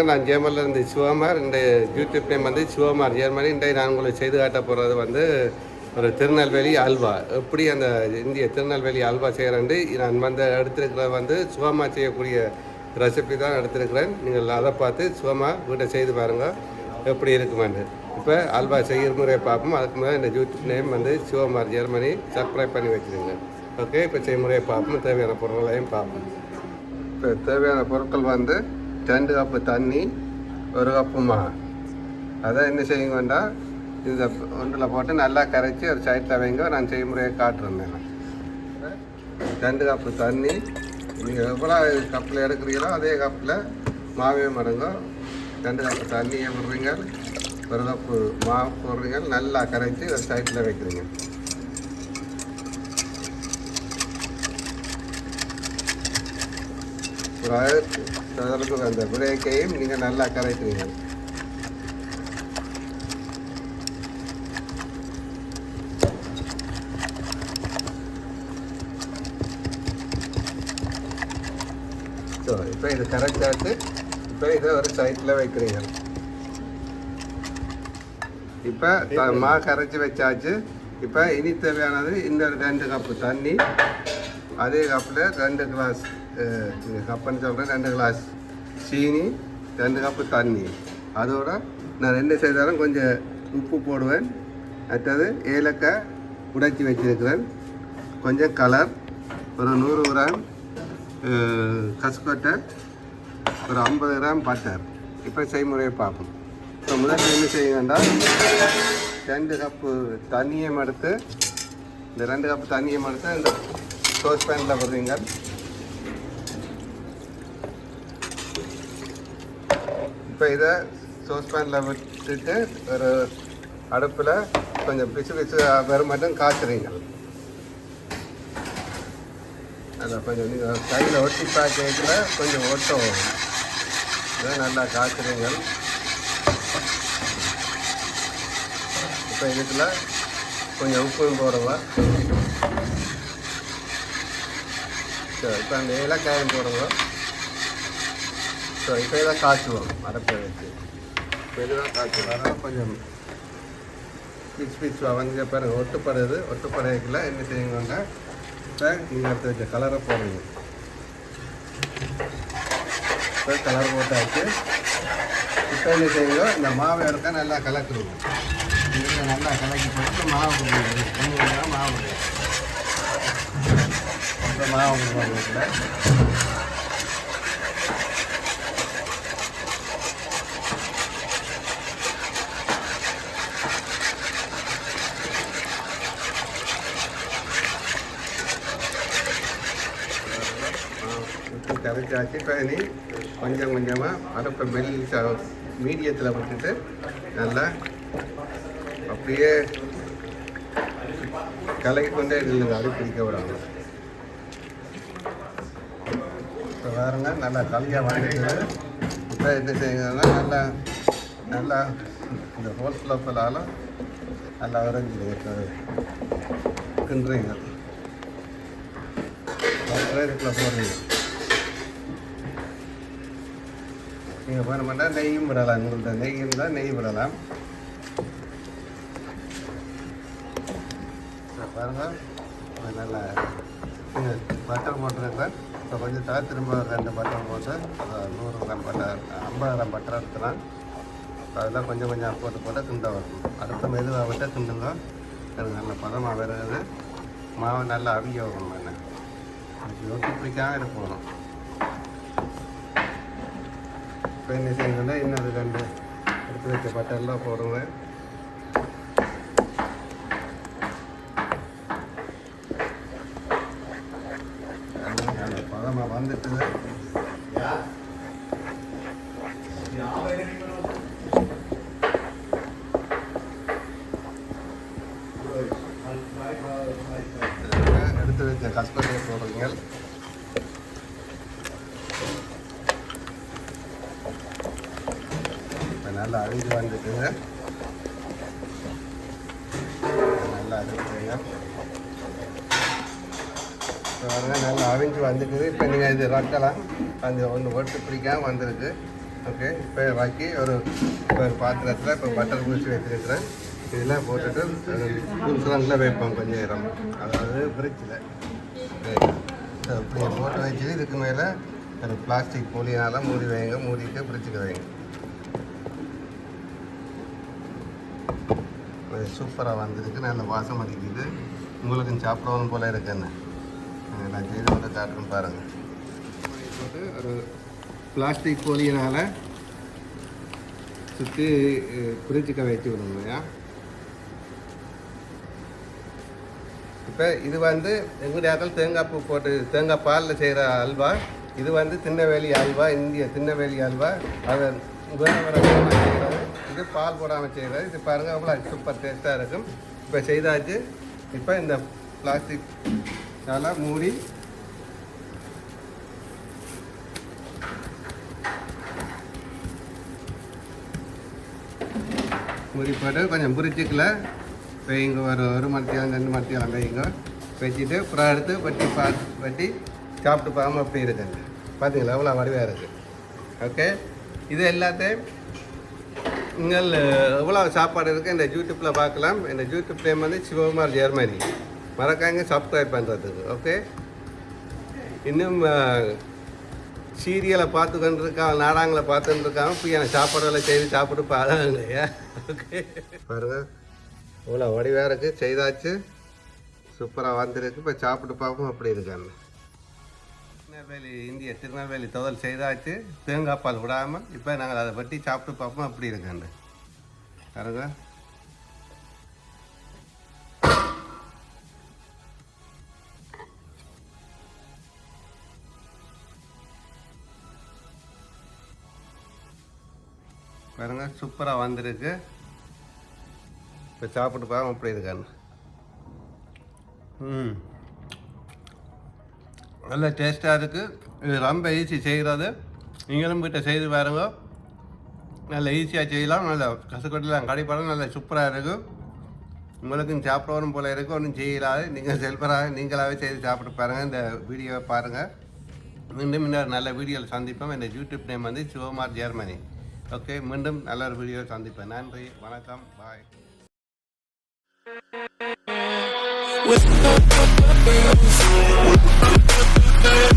வணக்கம். நான் ஜேமல்ல இருந்து சிவகுமார். இந்த யூடியூப் நேம் வந்து சிவகுமார். ஜெர்மனி இன்றைய நான் உங்களுக்கு செய்து காட்ட போகிறது வந்து ஒரு திருநெல்வேலி அல்வா. எப்படி அந்த இந்திய திருநெல்வேலி அல்வா செய்கிறேன்ட்டு நான் வந்து எடுத்திருக்கிறது வந்து சுகமாக செய்யக்கூடிய ரெசிபி தான் எடுத்திருக்கிறேன். நீங்கள் அதை பார்த்து சுகமாக வீட்டை செய்து பாருங்கள் எப்படி இருக்குமான்னு இப்போ அல்வா செய்கிற முறையை பார்ப்போம். அதுக்கு முன்னாடி இந்த யூடியூப் நேம் வந்து சிவகுமார் ஜெர்மனி சப்ஸ்கிரைப் பண்ணி வச்சுருங்க. ஓகே இப்போ செய்முறையை பார்ப்போம். தேவையான பொருட்களையும் பார்ப்போம். இப்போ தேவையான பொருட்கள் வந்து ரெண்டு கப்பு தண்ணி ஒரு கப்பு மா அதை என்ன செய்யுங்க வேண்டாம் இந்த ஒன்றில் போட்டு நல்லா கரைச்சி ஒரு சைட்டில் வைங்க நான் செய்முறையை காட்டுறேன் ரெண்டு கப்பு தண்ணி நீங்கள் எவ்வளோ கப்பில் எடுக்கிறீங்களோ அதே கப்பில் மாவே மடங்கும் ரெண்டு கப்பு தண்ணியை விடுறீங்க ஒரு கப்பு மாவு போடுறீங்க நல்லா கரைச்சி ஒரு சைட்டில் வைக்கிறீங்க ஒரு ஆயிரத்தி அதற்கு அந்த பிரேக்கையும் நீங்கள் நல்லா கரைக்கிறீங்க. ஸோ இப்போ இது கரெக்டாட்டு இப்போ இதை ஒரு சைட்டில் வைக்கிறீங்க. இப்போ மா கரைச்சி வச்சாச்சு. இப்போ இனி தேவையானது இந்த ரெண்டு கப்பு தண்ணி அதே கப்பில் ரெண்டு கிளாஸ் கப்புன்னு சொல்கிறேன் ரெண்டு கிளாஸ் சீனி ரெண்டு கப்பு தண்ணி அதோட நான் ரெண்டு செய்தாலும் கொஞ்சம் உப்பு போடுவேன் அடுத்தது ஏலக்காய் உடைச்சி வச்சுருக்கிறேன் கொஞ்சம் கலர் ஒரு நூறு கிராம் கஸ்கொட்டை ஒரு ஐம்பது கிராம் பட்டர் இப்போ செய்முறையை பார்ப்போம் இப்போ முதல்ல என்ன செய்யுங்கண்டா ரெண்டு கப்பு தண்ணியை எடுத்து இந்த ரெண்டு கப்பு தண்ணியை எடுத்து இந்த சோஸ் பேனில் போடுறீங்க இப்போ இதை சோஸ் பேனில் விட்டுட்டு ஒரு அடுப்பில் கொஞ்சம் பிசு பிசு வர மட்டும் காய்ச்சுறீங்க. அதை கொஞ்சம் நீங்கள் கையில் ஒட்டி பாக்கெட்டில் கொஞ்சம் ஒட்டும் இதை நல்லா காய்ச்சுறீங்க. இப்போ இதுக்குள்ள கொஞ்சம் உப்பும் போடுங்க சரி இப்போ அந்த இலக்காயம் போடுவோம் ஸோ இப்போ தான் காய்ச்சுவோம் அரைப்பை வச்சு இப்போ இதுதான் காய்ச்சுவோம். அதனால் கொஞ்சம் பிச்சு பிச்சு அவங்க பிறகு ஒட்டுப்படுது ஒட்டுப்படையக்கில் என்ன செய்யுங்க இப்போ நீங்கள் எடுத்து வச்ச கலரை போடுங்க. இப்போ கலர் போட்டாச்சு. இப்போ என்ன செய்யுங்க இந்த மாவை எடுக்க நல்லா கலக்குருவோம் இதில் நல்லா கலக்கி போட்டு மாவு போடுங்க மாவு போடுங்க. இப்போ மாவு போடுறதுல உப்பு கரைச்சாச்சு இப்போ கொஞ்சம் கொஞ்சமாக அடுப்பை மெல் மீடியத்தில் விட்டுட்டு நல்லா அப்படியே கலக்கி கொண்டே இருந்தது அது பிடிக்க விடாம. இப்போ பாருங்க நல்லா கலியாக வாங்கிட்டு இப்போ என்ன செய்யணும்னா நல்லா நல்லா இந்த ஹோல் ஃப்ளோப்பலாலும் நல்லா வரைஞ்சி கிண்டுறீங்க. போடுறீங்க நீங்கள் பண்ண மாட்டால் நெய்யும் விடலாம்? உங்கள்கிட்ட நெய் இருந்தால் நெய் விடலாம். இதை பாருங்க நல்லா நீங்கள் பட்டர் போட்டிருக்கேன் இப்போ கொஞ்சம் தவிர திரும்ப ரெண்டு பட்டர் போட்டு நூறு கிராம் பட்டர் ஐம்பது கிராம் பட்டர் எடுத்துலாம் அதெல்லாம் கொஞ்சம் கொஞ்சம் போட்டு போட்டு கிண்ட வரணும் அடுத்த மெதுவாக விட்டு கிண்டுங்க அது நல்ல பதமாக வருது. மாவு நல்லா அவிய வரணும் என்ன? அது ஒட்டி இப்போ என்ன செய்யணும்னா இன்னொரு ரெண்டு எடுத்து வச்ச பட்டர்லாம் போடுவேன் நல்ல பதமாக எடுத்து வச்ச கஸ்கொட்டையை போடுறீங்க இப்போ நல்லா அழிஞ்சு வந்துட்டுது நல்லா அழிஞ்சுங்க இப்போ நல்லா அவிஞ்சு வந்துக்குது இப்போ நீங்கள் இது ரக்கலாம் அந்த ஒன்று ஒட்டு பிடிக்காமல் வந்துருக்கு. ஓகே இப்போ வாக்கி ஒரு இப்போ ஒரு பாத்திரத்தில் இப்போ பட்டர் பூச்சி வச்சுருக்கிறேன் இதெல்லாம் போட்டுட்டு குருசுரங்கில் வைப்போம் கொஞ்சம் நேரம். அதாவது ஃப்ரிட்ஜில் அப்படியே போட்டு வச்சு இதுக்கு மேலே ஒரு பிளாஸ்டிக் மூலினால் மூடி வைங்க மூடிட்டு ஃப்ரிட்ஜுக்கு வைங்க. சூப்பராக வந்திருக்கு. நல்ல வாசம் அடிக்குது. உங்களுக்கு சாப்பிடணும் போல இருக்குன்னு நான் செய்து வந்து காட்டுறேன் பாருங்கள் போட்டு ஒரு பிளாஸ்டிக் போலியினால் சுற்றி பிரிச்சுக்க வச்சு விடணுங்கய்யா இப்போ இது வந்து எங்களுடைய இடத்துல தேங்காய் பூ போட்டு தேங்காய் பாலில் செய்கிற அல்வா. இது வந்து திண்ணவேலி அல்வா இந்திய திண்ணவேலி அல்வா. அதை வேற இது பால் போடாமல் செய்கிறது இது பாருங்கள் அவ்வளோ சூப்பர் டேஸ்ட்டாக இருக்கும். இப்போ செய்தாச்சு. இப்போ இந்த பிளாஸ்டிக் நல்லா மூடி மூடி போட்டு கொஞ்சம் புரிச்சிக்கல வைங்க ஒரு ஒரு மத்தியாலம் ரெண்டு மத்தியாலம் வைங்க வச்சுட்டு அப்புறம் எடுத்து வட்டி பா வட்டி சாப்பிட்டு பார்க்காம அப்படி இருக்குங்க பார்த்தீங்களா அவ்வளோ வடிவாக இருக்குது ஓகே இது எல்லாத்தையும் நீங்கள் எவ்வளோ சாப்பாடு இருக்குது இந்த யூடியூப்பில் பார்க்கலாம். இந்த யூடியூப் நேம் வந்து சிவகுமார் ஜெர்மனி மறக்காங்க சப்ஸ்கிரைப் பண்ணுறதுக்கு ஓகே இன்னும் சீரியலை பார்த்து இருக்காங்க நாடாங்களை பார்த்துட்டு இருக்காங்க இப்போ எனக்கு சாப்பாடுகளை செய்து சாப்பிட்டு பாருங்க ஓகே பாருங்க. இவ்வளோ வடிவாக இருக்குது செய்தாச்சு. சூப்பராக வந்திருக்கு. இப்போ சாப்பிட்டு பார்ப்போம் அப்படி இருக்காங்க. திருநெல்வேலி இந்திய திருநெல்வேலி தொதல் செய்தாச்சு. தேங்காய் பால் விடாமல் இப்போ நாங்கள் அதை பற்றி சாப்பிட்டு பார்ப்போம். அப்படி இருக்காங்க பாருங்க பாருங்க சூப்பராக வந்திருக்கு. இப்போ சாப்பிட்டு பாருங்க அப்படி இருக்கான்னு. ம். நல்ல டேஸ்ட்டாக இருக்குது இது ரொம்ப ஈஸி செய்கிறது நீங்களும் கிட்ட செய்து பாருங்க. நல்ல ஈஸியாக செய்யலாம். நல்ல கசுக்கட்டிலாம் கடைப்படம் நல்ல சூப்பராக இருக்கும் உங்களுக்கும் சாப்பிடணும் போல் இருக்கும் ஒன்றும் செய்யலாது. நீங்கள் செல்பராக நீங்களாகவே செய்து சாப்பிட்டு பாருங்கள் இந்த வீடியோவை பாருங்கள் மீண்டும் இன்னொரு நல்ல வீடியோவில் சந்திப்போம். இந்த யூடியூப் நேம் வந்து சிவகுமார் ஜெர்மனி. ஓகே மீண்டும் நல்ல ஒரு வீடியோ சந்திப்பேன் நன்றி வணக்கம் பாய் with Yeah.